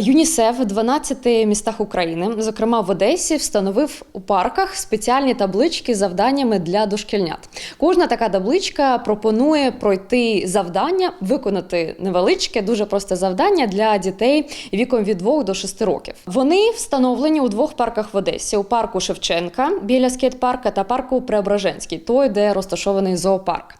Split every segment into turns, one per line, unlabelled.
ЮНІСЕФ в 12 містах України, зокрема в Одесі, встановив у парках спеціальні таблички з завданнями для дошкільнят. Кожна така табличка пропонує пройти завдання, виконати невеличке, дуже просте завдання для дітей віком від 2 до 6 років. Вони встановлені у двох парках в Одесі: у парку Шевченка біля скейт-парка та парку Преображенський, той, де розташований зоопарк.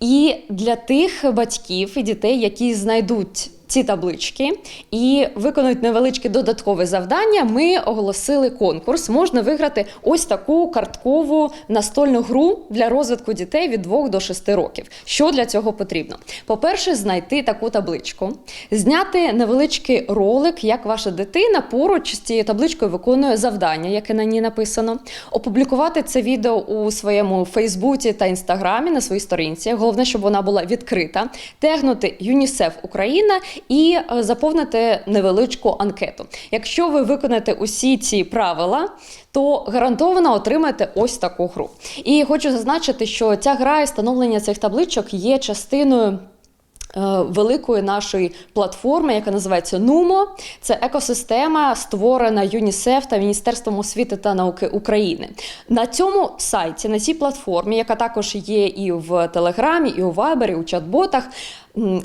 І для тих батьків і дітей, які знайдуть ці таблички і виконують невеличке додаткове завдання. Ми оголосили конкурс. Можна виграти ось таку карткову настольну гру для розвитку дітей від 2 до 6 років. Що для цього потрібно? По-перше, знайти таку табличку, зняти невеличкий ролик, як ваша дитина поруч з цією табличкою виконує завдання, яке на ній написано. Опублікувати це відео у своєму Фейсбуці та Інстаграмі на своїй сторінці. Головне, щоб вона була відкрита, тегнути ЮНІСЕФ Україна і е, заповнити невеличку анкету. Якщо ви виконаєте усі ці правила, то гарантовано отримаєте ось таку гру. І хочу зазначити, що ця гра і встановлення цих табличок є частиною. е, Великої нашої платформи, яка називається Нумо, це екосистема, створена ЮНІСЕФ та Міністерством освіти та науки України. На цьому сайті, на цій платформі, яка також є і в Телеграмі, і у Вайбері, у чат-ботах,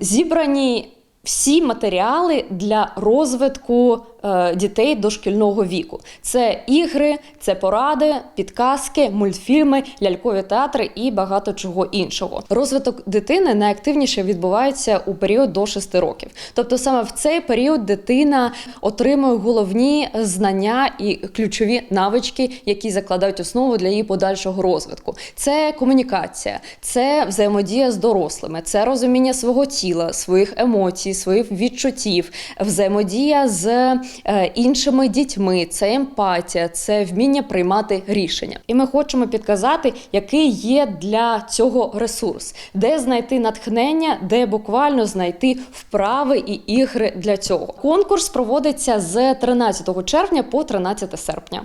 зібрані всі матеріали для розвитку е, дітей дошкільного віку. Це ігри, це поради, підказки, мультфільми, лялькові театри і багато чого іншого. Розвиток дитини найактивніше відбувається у період до 6 років. Тобто саме в цей період дитина отримує головні знання і ключові навички, які закладають основу для її подальшого розвитку. Це комунікація, це взаємодія з дорослими, це розуміння свого тіла, своїх емоцій, своїх відчуттів, взаємодія з е, іншими дітьми, це емпатія, це вміння приймати рішення. І ми хочемо підказати, який є для цього ресурс, де знайти натхнення, де буквально знайти вправи і ігри для цього. Конкурс проводиться з 13 червня по 13 серпня.